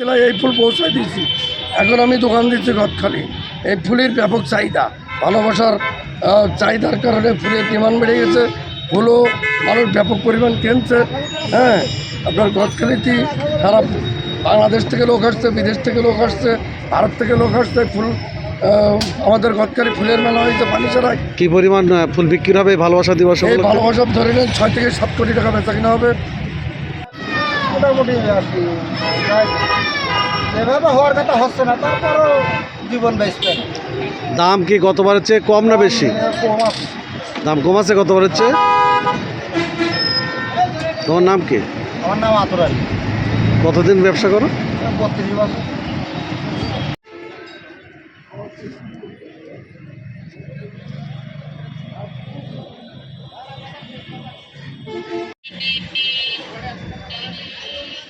জেলায় এই ফুল পৌঁছায় দিয়েছি। এখন আমি দোকান দিচ্ছি গদখালি এই ফুলের ব্যাপক চাহিদা। ভালোবাসার চাহিদার কারণে ফুলের ডিমান্ড বেড়ে গেছে। ফুলও মানুষ ব্যাপক পরিমাণ কিনছে। হ্যাঁ আপনার গদখালিতে সারা বাংলাদেশ থেকে লোক আসছে বিদেশ থেকে লোক আসছে ভারত থেকে লোক আসছে ফুল আমাদের গদখালি ফুলের মেলা হয়েছে পানি ছাড়াই। কি পরিমাণ ফুল বিক্রি হবে ভালোবাসা দিবস এই ভালোবাসা ধরে নেন ছয় থেকে সাত কোটি টাকা বেচা কিনা হবে। মোটামুটি আর কি হওয়ার কথা হচ্ছে না তারপরও জীবন বেচবেন দাম কি গতবারের চেয়ে কম না বেশি? কম আছে। দাম কম আছে গতবারের চেয়ে? তোমার নাম কি? আমার নাম আতর আলী। কতদিন ব্যবসা করো? বত্রিশ বছর। Thank you.